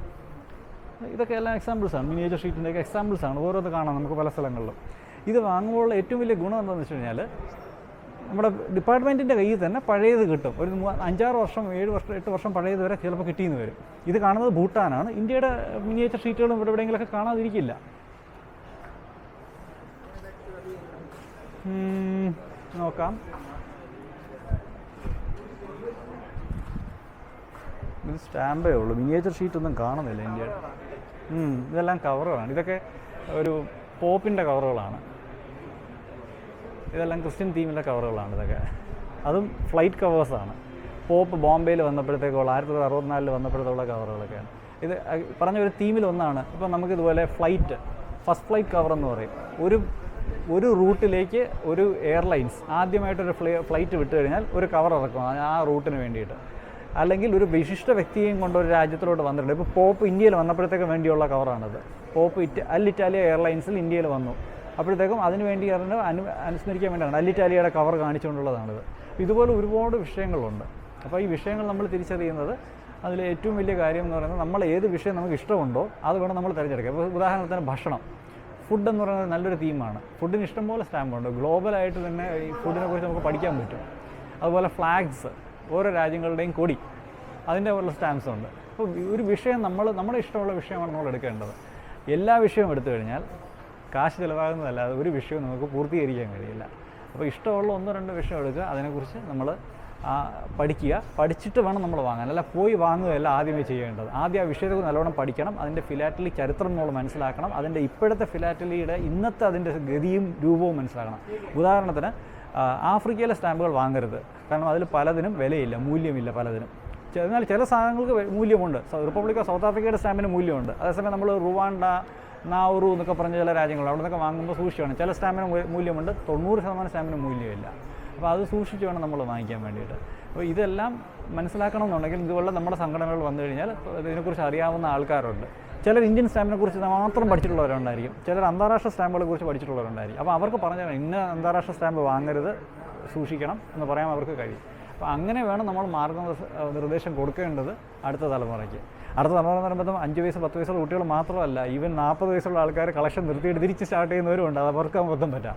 ഇതൊക്കെ എല്ലാം എക്സാമ്പിൾസ് ആണ്. മിനിയേച്ചർ ഷീറ്റിന്റെയൊക്കെ എക്സാമ്പിൾസ് ആണ്. ഓരോന്ന് കാണാം നമുക്ക് പല സ്ഥലങ്ങളിലും. ഇത് വാങ്ങുമ്പോൾ ഏറ്റവും വലിയ ഗുണം എന്താണെന്ന് വെച്ച് കഴിഞ്ഞാൽ നമ്മുടെ ഡിപ്പാർട്ട്മെന്റിന്റെ കയ്യിൽ തന്നെ പഴയത് കിട്ടും. ഒരു അഞ്ചാറ് വർഷം ഏഴ് വർഷം എട്ട് വർഷം പഴയത് വരെ ചിലപ്പോൾ കിട്ടിയെന്ന് വരും. ഇത് കാണുന്നത് ഭൂട്ടാനാണ്. ഇന്ത്യയുടെ മിനിയേച്ചർ ഷീറ്റുകളും ഇവിടെ എവിടെയെങ്കിലുമൊക്കെ കാണാതിരിക്കില്ല. നോക്കാം. സ്റ്റാമ്പേ ഉള്ളൂ. മിനിയേച്ചർ ഷീറ്റ് ഒന്നും കാണുന്നില്ല ഇന്ത്യ ഇതെല്ലാം കവറുകളാണ്. ഇതൊക്കെ ഒരു പോപ്പിന്റെ കവറുകളാണ്. ഇതെല്ലാം ക്രിസ്ത്യൻ തീമിലെ കവറുകളാണ് ഇതൊക്കെ. അതും ഫ്ലൈറ്റ് കവേഴ്സാണ് പോപ്പ് ബോംബെയിൽ വന്നപ്പോഴത്തേക്കുള്ള ആയിരത്തി തൊള്ളായിരത്തി അറുപത്തിനാലിൽ വന്നപ്പോഴത്തേക്കുള്ള കവറുകളൊക്കെയാണ്. ഇത് പറഞ്ഞ ഒരു തീമിൽ ഒന്നാണ്. ഇപ്പോൾ നമുക്കിതുപോലെ ഫ്ലൈറ്റ് ഫസ്റ്റ് ഫ്ലൈറ്റ് കവർ എന്ന് പറയും. ഒരു ഒരു റൂട്ടിലേക്ക് ഒരു എയർലൈൻസ് ആദ്യമായിട്ടൊരു ഫ്ലൈ ഫ്ലൈറ്റ് വിട്ട് കഴിഞ്ഞാൽ ഒരു കവർ ഇറക്കും ആ- റൂട്ടിന് വേണ്ടിയിട്ട്. അല്ലെങ്കിൽ ഒരു വിശിഷ്ട വ്യക്തിയെയും കൊണ്ട് ഒരു രാജ്യത്തിലോട്ട് വന്നിട്ടുണ്ട്. ഇപ്പോൾ പോപ്പ് ഇന്ത്യയിൽ വന്നപ്പോഴത്തേക്ക് വേണ്ടിയുള്ള കവറാണിത്. പോപ്പ് ഇറ്റ അൽ ഇറ്റാലിയ എയർലൈൻസിൽ ഇന്ത്യയിൽ വന്നു. അപ്പോഴത്തേക്കും അതിന് വേണ്ടി അനു അനുസ്മരിക്കാൻ വേണ്ടിയാണ്. അൽ ഇറ്റാലിയയുടെ കവർ കാണിച്ചുകൊണ്ടുള്ളതാണിത്. ഇതുപോലെ ഒരുപാട് വിഷയങ്ങളുണ്ട്. അപ്പോൾ ഈ വിഷയങ്ങൾ നമ്മൾ തിരിച്ചറിയുന്നത് അതിൽ ഏറ്റവും വലിയ കാര്യം എന്ന് പറയുന്നത് നമ്മൾ ഏത് വിഷയം നമുക്ക് ഇഷ്ടമുണ്ടോ അത് വേണം നമ്മൾ തിരഞ്ഞെടുക്കുക. ഇപ്പോൾ ഉദാഹരണത്തിന് ഭക്ഷണം. ഫുഡ് എന്ന് പറയുന്നത് നല്ലൊരു തീമാണ് ഫുഡിന് ഇഷ്ടംപോലെ സ്റ്റാമ്പുണ്ട് ഗ്ലോബലായിട്ട് തന്നെ ഈ ഫുഡിനെ കുറിച്ച് നമുക്ക് പഠിക്കാൻ പറ്റും. അതുപോലെ ഫ്ലാഗ്സ് ഓരോ രാജ്യങ്ങളുടെയും കൊടി അതിന്റെ പോലുള്ള സ്റ്റാമ്പ്സ് ഉണ്ട്. അപ്പോൾ ഒരു വിഷയം നമ്മൾ നമ്മുടെ ഇഷ്ടമുള്ള വിഷയമാണ് നമ്മൾ എടുക്കേണ്ടത്. എല്ലാ വിഷയവും എടുത്തു കഴിഞ്ഞാൽ കാശ് ചിലവാകുന്നതല്ലാതെ ഒരു വിഷയവും നമുക്ക് പൂർത്തീകരിക്കാൻ കഴിയില്ല. അപ്പോൾ ഇഷ്ടമുള്ള ഒന്നോ രണ്ടോ വിഷയം എടുക്കുക. അതിനെക്കുറിച്ച് നമ്മൾ പഠിക്കുക. പഠിച്ചിട്ട് വേണം നമ്മൾ വാങ്ങാൻ. അല്ല പോയി വാങ്ങുകയല്ല ആദ്യമേ ചെയ്യേണ്ടത്. ആദ്യം ആ വിഷയത്തിൽ നല്ലോണം പഠിക്കണം. അതിന്റെ ഫിലാറ്റലി ചരിത്രം നമ്മൾ മനസ്സിലാക്കണം. അതിന്റെ ഇപ്പോഴത്തെ ഫിലാറ്റലിയുടെ ഇന്നത്തെ അതിന്റെ ഗതിയും രൂപവും മനസ്സിലാക്കണം. ഉദാഹരണത്തിന് ആഫ്രിക്കയിലെ സ്റ്റാമ്പുകൾ വാങ്ങരുത്. കാരണം അതിൽ പലതിനും വിലയില്ല മൂല്യമില്ല പലതിനും. എന്നാൽ ചില സാധനങ്ങൾക്ക് മൂല്യമുണ്ട്. റിപ്പബ്ലിക് ഓഫ് സൗത്ത് ആഫ്രിക്കയുടെ സ്റ്റാമ്പിന് മൂല്യമുണ്ട്. അതേസമയം നമ്മൾ റുവാണ്ട നാവറു എന്നൊക്കെ പറഞ്ഞ ചില രാജ്യങ്ങൾ അവിടെ നിന്നൊക്കെ വാങ്ങുമ്പോൾ സൂക്ഷിക്കണം ചില സ്റ്റാമ്പിന് മൂല്യമുണ്ട്. തൊണ്ണൂറ് ശതമാനം സ്റ്റാമ്പിന് മൂല്യമില്ല. അപ്പോൾ അത് സൂക്ഷിച്ച് വേണം നമ്മൾ വാങ്ങിക്കാൻ വേണ്ടിയിട്ട്. അപ്പോൾ ഇതെല്ലാം മനസ്സിലാക്കണം എന്നുണ്ടെങ്കിൽ ഇതുപോലെ നമ്മുടെ സംഘടനകൾ വന്നു കഴിഞ്ഞാൽ ഇതിനെക്കുറിച്ച് അറിയാവുന്ന ആൾക്കാരുണ്ട്. ചിലർ ഇന്ത്യൻ സ്റ്റാമ്പിനെ കുറിച്ച് മാത്രം പഠിച്ചിട്ടുള്ളവരുണ്ടായിരിക്കും. ചിലർ അന്താരാഷ്ട്ര സ്റ്റാമ്പുകളെ കുറിച്ച് പഠിച്ചിട്ടുള്ളവരുണ്ടായിരിക്കും. അപ്പോൾ അവർക്ക് പറഞ്ഞാൽ ഇന്ന അന്താരാഷ്ട്ര സ്റ്റാമ്പ് വാങ്ങരുത് സൂക്ഷിക്കണം എന്ന് പറയാൻ അവർക്ക് കഴിയും. അപ്പോൾ അങ്ങനെ വേണം നമ്മൾ മാർഗ നിർദ്ദേശം കൊടുക്കേണ്ടത് അടുത്ത തലമുറയ്ക്ക്. അടുത്ത തലമുറ എന്ന് പറയുമ്പോൾ അഞ്ച് വയസ്സ് പത്ത് വയസ്സുള്ള കുട്ടികൾ മാത്രമല്ല ഈവൻ നാൽപ്പത് വയസ്സുള്ള ആൾക്കാർ കളക്ഷൻ നിർത്തിയിട്ട് തിരിച്ച് സ്റ്റാർട്ട് ചെയ്യുന്നവരും ഉണ്ട്. അവർക്ക് അബദ്ധം പറ്റാം.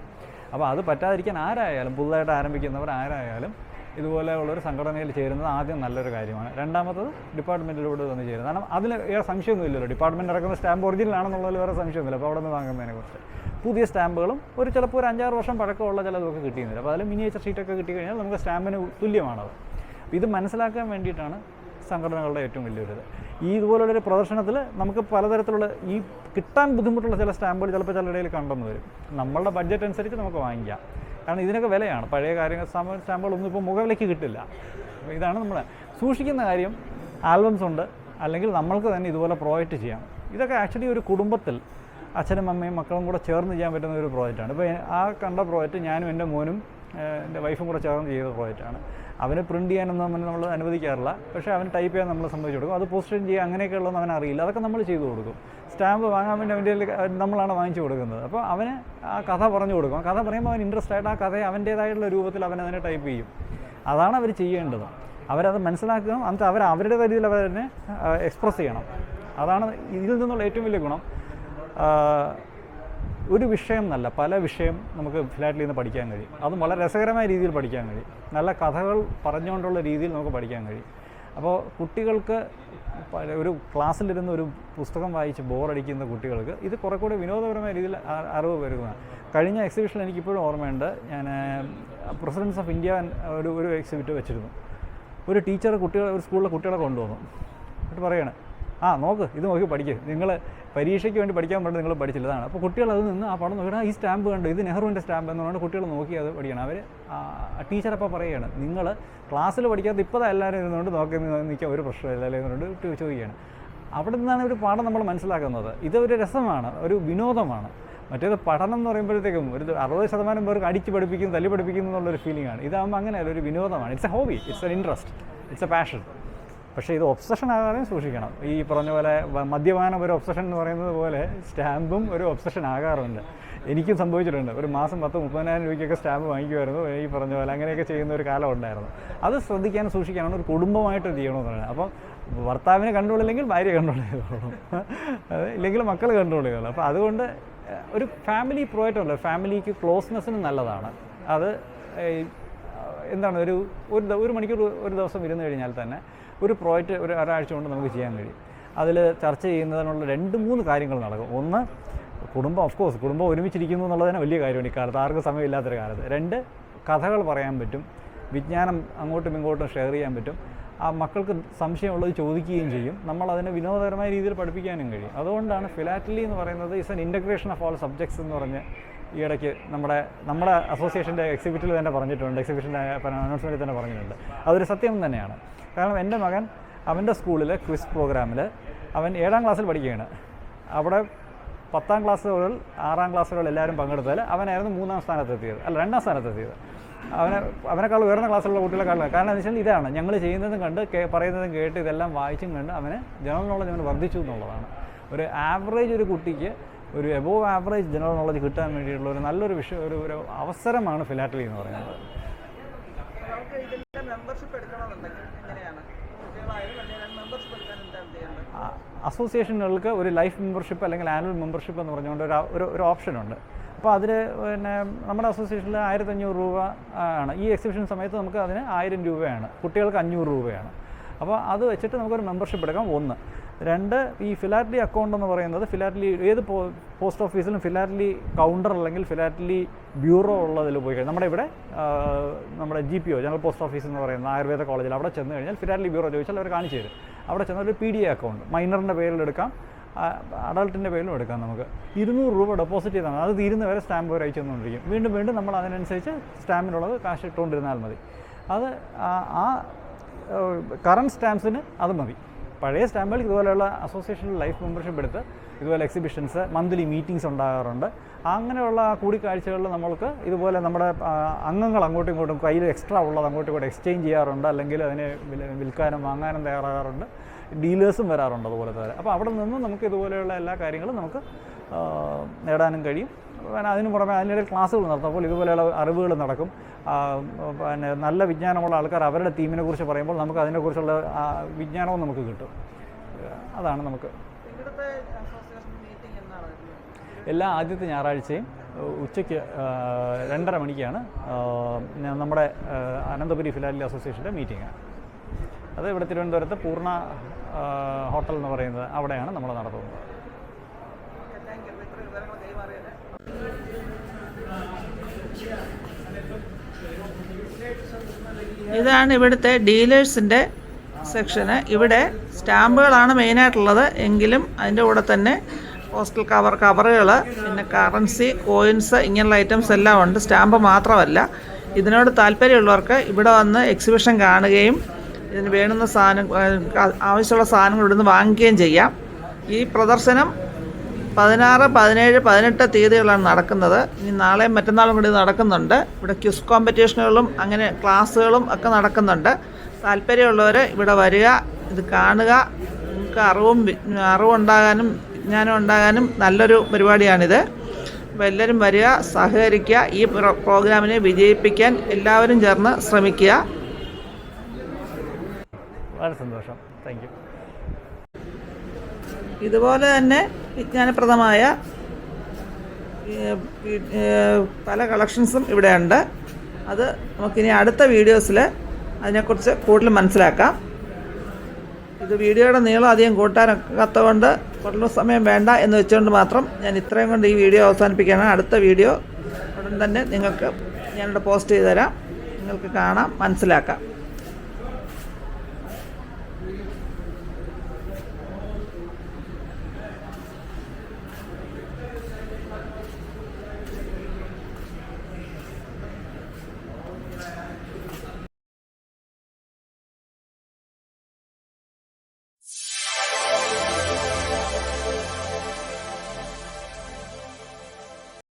അപ്പോൾ അത് പറ്റാതിരിക്കാൻ ആരായാലും പുതുതായിട്ട് ആരംഭിക്കുന്നവർ ആരായാലും ഇതുപോലെയുള്ളൊരു സംഘടനയിൽ ചേരുന്നത് ആദ്യം നല്ലൊരു കാര്യമാണ്. രണ്ടാമത്തത് ഡിപ്പാർട്ട്മെന്റിലൂടെ വന്ന് ചേരുന്നത് കാരണം അതിൽ വേറെ സംശയമൊന്നുമില്ലല്ലോ. ഡിപ്പാർട്ട്മെന്റ് ഇറക്കുന്ന സ്റ്റാമ്പ് ഒറിജിനൽ ആണെന്നുള്ളതിൽ വേറെ സംശയമൊന്നുമില്ല. അപ്പോൾ അവിടെ നിന്ന് വാങ്ങുന്നതിനെ കുറിച്ച് പുതിയ സ്റ്റാമ്പുകളും ഒരു ചിലപ്പോൾ ഒരു അഞ്ചാറ് വർഷം പഴക്കമുള്ള ചിലതൊക്കെ കിട്ടിയിരുന്നില്ല. അപ്പോൾ അതിൽ മിനിയേച്ചർ ഷീറ്റൊക്കെ കിട്ടിക്കഴിഞ്ഞാൽ നമുക്ക് സ്റ്റാമ്പിന് തുല്യമാണത്. ഇത് മനസ്സിലാക്കാൻ വേണ്ടിയിട്ടാണ് സംഘടനകളുടെ ഏറ്റവും വലിയൊരിത്. ഈ ഇതുപോലുള്ളൊരു പ്രദർശനത്തിൽ നമുക്ക് പലതരത്തിലുള്ള ഈ കിട്ടാൻ ബുദ്ധിമുട്ടുള്ള ചില സ്റ്റാമ്പുകൾ ചിലപ്പോൾ ചില ഇടയിൽ കണ്ടെന്ന് വരും. നമ്മളുടെ ബഡ്ജറ്റ് അനുസരിച്ച് നമുക്ക് വാങ്ങിക്കാം. കാരണം ഇതിനൊക്കെ വിലയാണ്. പഴയ കാര്യങ്ങൾ സ്റ്റാമ്പുകളൊന്നും ഇപ്പോൾ മുഖവിലയ്ക്ക് കിട്ടില്ല. ഇതാണ് നമ്മൾ സൂക്ഷിക്കുന്ന കാര്യം. ആൽബംസ് ഉണ്ട്. അല്ലെങ്കിൽ നമ്മൾക്ക് തന്നെ ഇതുപോലെ പ്രോജക്റ്റ് ചെയ്യാം. ഇതൊക്കെ ആക്ച്വലി ഒരു കുടുംബത്തിൽ അച്ഛനും അമ്മയും മക്കളും കൂടെ ചേർന്ന് ചെയ്യാൻ പറ്റുന്ന ഒരു പ്രോജക്റ്റാണ് ഇപ്പോൾ ആ കണ്ട പ്രോജക്റ്റ് ഞാനും എന്റെ മോനും എന്റെ വൈഫും കൂടെ ചേർന്ന് ചെയ്ത പ്രോജക്റ്റാണ് അവന് പ്രിന്റ് ചെയ്യാനൊന്നും നമ്മൾ അനുവദിക്കാറില്ല. പക്ഷേ അവൻ ടൈപ്പ് ചെയ്യാൻ നമ്മൾ സമ്മതിച്ചു കൊടുക്കും. അത് പോസ്റ്റ് ചെയ്യുക അങ്ങനെയൊക്കെയുള്ളതൊന്നും അവൻ അറിയില്ല. അതൊക്കെ നമ്മൾ ചെയ്തു കൊടുക്കും. സ്റ്റാമ്പ് വാങ്ങാൻ വേണ്ടി അവന്റെ നമ്മളാണ് വാങ്ങിച്ചു കൊടുക്കുന്നത്. അപ്പോൾ അവന് ആ കഥ പറഞ്ഞു കൊടുക്കും. ആ കഥ പറയുമ്പോൾ അവൻ ഇൻട്രസ്റ്റ് ആയിട്ട് ആ കഥയെ അവന്റേതായിട്ടുള്ള രൂപത്തിൽ അവൻ അതിനെ ടൈപ്പ് ചെയ്യും. അതാണ് അവർ ചെയ്യേണ്ടത്. അവരത് മനസ്സിലാക്കണം. എന്നിട്ട് അവർ അവരുടെ രീതിയിൽ അവരതിനെ എക്സ്പ്രസ് ചെയ്യണം. അതാണ് ഇതിൽ നിന്നുള്ള ഏറ്റവും വലിയ ഗുണം. ഒരു വിഷയം എന്നല്ല പല വിഷയം നമുക്ക് ഫ്ലാറ്റിൽ നിന്ന് പഠിക്കാൻ കഴിയും. അത് വളരെ രസകരമായ രീതിയിൽ പഠിക്കാൻ കഴിയും. നല്ല കഥകൾ പറഞ്ഞുകൊണ്ടുള്ള രീതിയിൽ നമുക്ക് പഠിക്കാൻ കഴിയും. അപ്പോൾ കുട്ടികൾക്ക് ഒരു ക്ലാസ്സിലിരുന്ന് ഒരു പുസ്തകം വായിച്ച് ബോറടിക്കുന്ന കുട്ടികൾക്ക് ഇത് കുറെ കൂടി വിനോദപരമായ രീതിയിൽ അറിവ് വരുന്നതാണ്. കഴിഞ്ഞ എക്സിബിഷനിൽ എനിക്കിപ്പോഴും ഓർമ്മയുണ്ട്. ഞാൻ പ്രസിഡൻസ് ഓഫ് ഇന്ത്യ ഒരു ഒരു എക്സിബിറ്റ് വെച്ചിരുന്നു. ഒരു ടീച്ചർ കുട്ടികളെ ഒരു സ്കൂളിലെ കുട്ടികളെ കൊണ്ടുവന്നു. എന്നിട്ട് പറയാണ് ആ നോക്ക് ഇത് നോക്കി പഠിക്കുക നിങ്ങൾ പരീക്ഷയ്ക്ക് വേണ്ടി പഠിക്കാൻ വേണ്ടി നിങ്ങൾ പഠിച്ചില്ലതാണ്. അപ്പോൾ കുട്ടികൾ അത് നിന്ന് ആ പടം നോക്കിയിട്ട് ഈ സ്റ്റാമ്പ് കണ്ടു? ഇത് നെഹ്റുവിന്റെ സ്റ്റാമ്പ് എന്ന് പറഞ്ഞാൽ കുട്ടികൾ നോക്കി അത് പഠിക്കണം. അവർ ടീച്ചർ അപ്പോൾ പറയുകയാണ് നിങ്ങൾ ക്ലാസ്സിൽ പഠിക്കാത്ത ഇപ്പോൾ എല്ലാവരും ഇരുന്നുകൊണ്ട് നോക്കി നിൽക്കാൻ ഒരു പ്രശ്നമില്ല അല്ലെങ്കിൽ ചോദിക്കുകയാണ്. അവിടെ നിന്നാണ് ഒരു പാഠം നമ്മൾ മനസ്സിലാക്കുന്നത്. ഇത് ഒരു രസമാണ് ഒരു വിനോദമാണ്. മറ്റേത് പഠനം എന്ന് പറയുമ്പോഴത്തേക്കും ഒരു അറുപത് ശതമാനം പേർക്ക് അടിച്ച് പഠിപ്പിക്കുന്നു തല്ലി പഠിപ്പിക്കുന്നു എന്നുള്ളൊരു ഫീലിംഗ് ആണ്. ഇതാകുമ്പോൾ അങ്ങനെയല്ല ഒരു വിനോദമാണ്. It's a hobby it's an interest it's a passion പക്ഷേ ഇത് ഒബ്സഷൻ ആകാതെയും സൂക്ഷിക്കണം. ഈ പറഞ്ഞ പോലെ മദ്യപാനം ഒരു ഒബ്സഷൻ എന്ന് പറയുന്നത് പോലെ സ്റ്റാമ്പും ഒരു ഒബ്സഷൻ ആകാറുണ്ട്. എനിക്കും സംഭവിച്ചിട്ടുണ്ട്. ഒരു മാസം പത്ത് മുപ്പതിനായിരം രൂപയ്ക്കൊക്കെ സ്റ്റാമ്പ് വാങ്ങിക്കുമായിരുന്നു ഈ പറഞ്ഞ പോലെ അങ്ങനെയൊക്കെ ചെയ്യുന്ന ഒരു കാലം ഉണ്ടായിരുന്നു. അത് ശ്രദ്ധിക്കാനും സൂക്ഷിക്കാനാണ് ഒരു കുടുംബമായിട്ട് ചെയ്യണമെന്ന് പറയുന്നത്. അപ്പം ഭർത്താവിനെ കൺട്രോൾ ഭാര്യ കൺട്രോൾ ചെയ്തോളും ഇല്ലെങ്കിൽ മക്കൾ കൺട്രോൾ ചെയ്തോളും അപ്പോൾ അതുകൊണ്ട് ഒരു ഫാമിലി പ്രോയറ്റം അല്ല ഫാമിലിക്ക് ക്ലോസ്നെസ്സിന് നല്ലതാണ്. അത് എന്താണ് ഒരു ഒരു മണിക്കൂർ ഒരു ദിവസം ഇരുന്ന് കഴിഞ്ഞാൽ തന്നെ ഒരു പ്രോജക്റ്റ് ഒരു ഒരാഴ്ച കൊണ്ട് നമുക്ക് ചെയ്യാൻ കഴിയും. അതിൽ ചർച്ച ചെയ്യുന്നതിനുള്ള രണ്ട് മൂന്ന് കാര്യങ്ങൾ നടക്കും. ഒന്ന് കുടുംബം ഓഫ് കോഴ്സ് കുടുംബം ഒരുമിച്ചിരിക്കുന്നു എന്നുള്ളത് വലിയ കാര്യമാണ് ഇക്കാലത്ത് ആർക്കും സമയമില്ലാത്തൊരു കാലത്ത്. രണ്ട് കഥകൾ പറയാൻ പറ്റും. വിജ്ഞാനം അങ്ങോട്ടും ഇങ്ങോട്ടും ഷെയർ ചെയ്യാൻ പറ്റും. ആ മക്കൾക്ക് സംശയമുള്ളത് ചോദിക്കുകയും ചെയ്യും. നമ്മൾ അതിനെ വിനോദകരമായ രീതിയിൽ പഠിപ്പിക്കാനും കഴിയും. അതുകൊണ്ടാണ് ഫിലാറ്റലി എന്ന് പറയുന്നത് is an integration of all subjects എന്ന് പറഞ്ഞ് ഈ ഇടയ്ക്ക് നമ്മുടെ നമ്മുടെ അസോസിയേഷന്റെ എക്സിബിറ്റിൽ തന്നെ പറഞ്ഞിട്ടുണ്ട് എക്സിബിഷന്റെ അനൗൺസ്മെന്റിൽ തന്നെ പറഞ്ഞിട്ടുണ്ട്. അതൊരു സത്യം തന്നെയാണ്. കാരണം എന്റെ മകൻ അവന്റെ സ്കൂളിൽ ക്വിസ് പ്രോഗ്രാമിൽ അവൻ ഏഴാം ക്ലാസ്സിൽ പഠിക്കുകയാണ്. അവിടെ പത്താം ക്ലാസ് മുതൽ ആറാം ക്ലാസ്സുകൾ എല്ലാവരും പങ്കെടുത്താൽ അവനായിരുന്നു മൂന്നാം സ്ഥാനത്തെത്തിയത്. അല്ല രണ്ടാം സ്ഥാനത്തെത്തിയത്. അവനെ അവനേക്കാൾ ഉയർന്ന ക്ലാസ്സിലുള്ള കുട്ടികളെക്കാളും കാരണം എന്ന് വെച്ചാൽ ഇതാണ് ഞങ്ങൾ ചെയ്യുന്നതും കണ്ട് പറയുന്നതും കേട്ട് ഇതെല്ലാം വായിച്ചും കണ്ട് അവന് ജനറൽ നോളജ് അവന് വർദ്ധിച്ചു എന്നുള്ളതാണ്. ഒരു ആവറേജ് ഒരു കുട്ടിക്ക് ഒരു എബോവ് ആവറേജ് ജനറൽ നോളജ് കിട്ടാൻ വേണ്ടിയിട്ടുള്ള ഒരു നല്ലൊരു വിഷയം ഒരു ഒരു അവസരമാണ് ഫിലാറ്റലി എന്ന് പറയുന്നത്. അസോസിയേഷനുകൾക്ക് ഒരു ലൈഫ് മെമ്പർഷിപ്പ് അല്ലെങ്കിൽ ആനുവൽ മെമ്പർഷിപ്പ് എന്ന് പറഞ്ഞുകൊണ്ട് ഒരു ഒരു ഒരു ഓപ്ഷനുണ്ട് അപ്പോൾ അതിൽ പിന്നെ നമ്മുടെ അസോസിയേഷനിൽ ആയിരത്തഞ്ഞൂറ് രൂപ ആണ്. ഈ എക്സിബിഷൻ സമയത്ത് നമുക്ക് അതിന് ആയിരം രൂപയാണ്. കുട്ടികൾക്ക് അഞ്ഞൂറ് രൂപയാണ്. അപ്പോൾ അത് വെച്ചിട്ട് നമുക്കൊരു മെമ്പർഷിപ്പ് എടുക്കാം. ഒന്ന്. രണ്ട് ഈ ഫിലാറ്റ്ലി അക്കൗണ്ട് എന്ന് പറയുന്നത് ഫിലാറ്റ്ലി ഏത് പോസ്റ്റ് ഓഫീസിലും ഫിലാറ്റ്ലി കൗണ്ടർ അല്ലെങ്കിൽ ഫിലാറ്റ്ലി ബ്യൂറോ ഉള്ളതിൽ പോയി കഴിഞ്ഞാൽ നമ്മുടെ ഇവിടെ നമ്മുടെ G P O general post office എന്ന് പറയുന്ന ആയുർവേദ കോളേജിൽ അവിടെ ചെന്ന് കഴിഞ്ഞാൽ ഫിലാറ്റ്ലി ബ്യൂറോ ചോദിച്ചാൽ അവർ കാണിച്ചു തരും. അവിടെ ചെന്നാൽ ഒരു പി ഡി എ അക്കൗണ്ട് മൈനറിന്റെ പേരിൽ എടുക്കാം അഡൾട്ടിന്റെ പേരിലും എടുക്കാം നമുക്ക്. ഇരുന്നൂറ് രൂപ ഡെപ്പോസിറ്റ് ചെയ്താൽ അത് തീരുന്ന വരെ സ്റ്റാമ്പ് ഒരു അയച്ചു തന്നുകൊണ്ടിരിക്കും വീണ്ടും വീണ്ടും നമ്മൾ അതിനനുസരിച്ച് സ്റ്റാമ്പിനുള്ളത് കാശ് ഇട്ടുകൊണ്ടിരുന്നാൽ മതി. അത് ആ കറണ്ട് സ്റ്റാമ്പ്സിന് അത് മതി. പഴയ സ്റ്റാമ്പുകൾ ഇതുപോലെയുള്ള അസോസിയേഷനിൽ ലൈഫ് മെമ്പർഷിപ്പ് എടുത്ത് ഇതുപോലെ എക്സിബിഷൻസ് മന്ത്ലി മീറ്റിംഗ്സ് ഉണ്ടാകാറുണ്ട്. അങ്ങനെയുള്ള ആ കൂടിക്കാഴ്ചകളിൽ നമ്മൾക്ക് ഇതുപോലെ നമ്മുടെ അംഗങ്ങൾ അങ്ങോട്ടും ഇങ്ങോട്ടും കയ്യിൽ എക്സ്ട്രാ ഉള്ളത് അങ്ങോട്ടും ഇങ്ങോട്ടും എക്സ്ചേഞ്ച് ചെയ്യാറുണ്ട്. അല്ലെങ്കിൽ അതിനെ വിൽക്കാനും വാങ്ങാനും തയ്യാറാകാറുണ്ട്. ഡീലേഴ്സും വരാറുണ്ട് അതുപോലെ തന്നെ. അപ്പോൾ അവിടെ നിന്നും നമുക്ക് ഇതുപോലെയുള്ള എല്ലാ കാര്യങ്ങളും നമുക്ക് നേടാനും കഴിയും. പിന്നെ അതിന് പുറമെ അതിനിടയിൽ ക്ലാസ്സുകൾ നടത്തും. അപ്പോൾ ഇതുപോലെയുള്ള അറിവുകൾ നടക്കും. പിന്നെ നല്ല വിജ്ഞാനമുള്ള ആൾക്കാർ അവരുടെ ടീമിനെ കുറിച്ച് പറയുമ്പോൾ നമുക്ക് അതിനെക്കുറിച്ചുള്ള വിജ്ഞാനവും നമുക്ക് കിട്ടും. അതാണ് നമുക്ക്? എല്ലാ ആദ്യത്തെ ഞായറാഴ്ചയും ഉച്ചയ്ക്ക് രണ്ടര മണിക്കാണ് നമ്മുടെ അനന്തപുരി ഫിലാലി അസോസിയേഷന്റെ മീറ്റിംഗ്. അത് ഇവിടെ തിരുവനന്തപുരത്ത് പൂർണ ഹോട്ടൽ എന്ന് പറയുന്നത് അവിടെയാണ് നമ്മൾ നടത്തുന്നത് ഓക്കെ, താങ്ക് യു. അപ്പോൾ ഇത്രയും വിവരങ്ങൾ കൈമാറിയതിന് ഇതാണ് ഇവിടുത്തെ ഡീലേഴ്സിന്റെ സെക്ഷന്. ഇവിടെ സ്റ്റാമ്പുകളാണ് മെയിനായിട്ടുള്ളത് എങ്കിലും അതിന്റെ കൂടെ തന്നെ പോസ്റ്റൽ കവർ കവറുകൾ പിന്നെ കറൻസി കോയിൻസ് ഇങ്ങനെയുള്ള ഐറ്റംസ് എല്ലാം ഉണ്ട്. സ്റ്റാമ്പ് മാത്രമല്ല. ഇതിനോട് താല്പര്യമുള്ളവർക്ക് ഇവിടെ വന്ന് എക്സിബിഷൻ കാണുകയും ഇതിന് വേണുന്ന സാധനം ആവശ്യമുള്ള സാധനങ്ങൾ ഇവിടുന്ന് വാങ്ങിക്കുകയും ചെയ്യാം. ഈ പ്രദർശനം പതിനാറ് പതിനേഴ് പതിനെട്ട് തീയതികളാണ് നടക്കുന്നത്. ഇനി നാളെയും മറ്റന്നാളും കൂടി നടക്കുന്നുണ്ട്. ഇവിടെ ക്യുസ് കോമ്പറ്റീഷനുകളും അങ്ങനെ ക്ലാസ്സുകളും ഒക്കെ നടക്കുന്നുണ്ട്. താല്പര്യമുള്ളവർ ഇവിടെ വരിക ഇത് കാണുക. നിങ്ങൾക്ക് അറിവും അറിവുണ്ടാകാനും വിജ്ഞാനം ഉണ്ടാകാനും നല്ലൊരു പരിപാടിയാണിത്. അപ്പോൾ എല്ലാവരും വരിക സഹകരിക്കുക ഈ പ്രോഗ്രാമിനെ വിജയിപ്പിക്കാൻ എല്ലാവരും ചേർന്ന് ശ്രമിക്കുക. വളരെ സന്തോഷം. Thank you. ഇതുപോലെ തന്നെ വിജ്ഞാനപ്രദമായ പല കളക്ഷൻസും ഇവിടെയുണ്ട്. അത് നമുക്കിനി അടുത്ത വീഡിയോസിൽ അതിനെക്കുറിച്ച് കൂടുതൽ മനസ്സിലാക്കാം. ഇത് വീഡിയോയുടെ നീളം അധികം കൂട്ടാനൊക്കാത്തതുകൊണ്ട് കൂടുതൽ സമയം വേണ്ട എന്ന് വെച്ചുകൊണ്ട് മാത്രം ഞാൻ ഇത്രയും കൊണ്ട് ഈ വീഡിയോ അവസാനിപ്പിക്കുകയാണ്. അടുത്ത വീഡിയോ ഉടൻ തന്നെ നിങ്ങൾക്ക് ഞാനിവിടെ പോസ്റ്റ് ചെയ്തു തരാം നിങ്ങൾക്ക് കാണാം മനസ്സിലാക്കാം.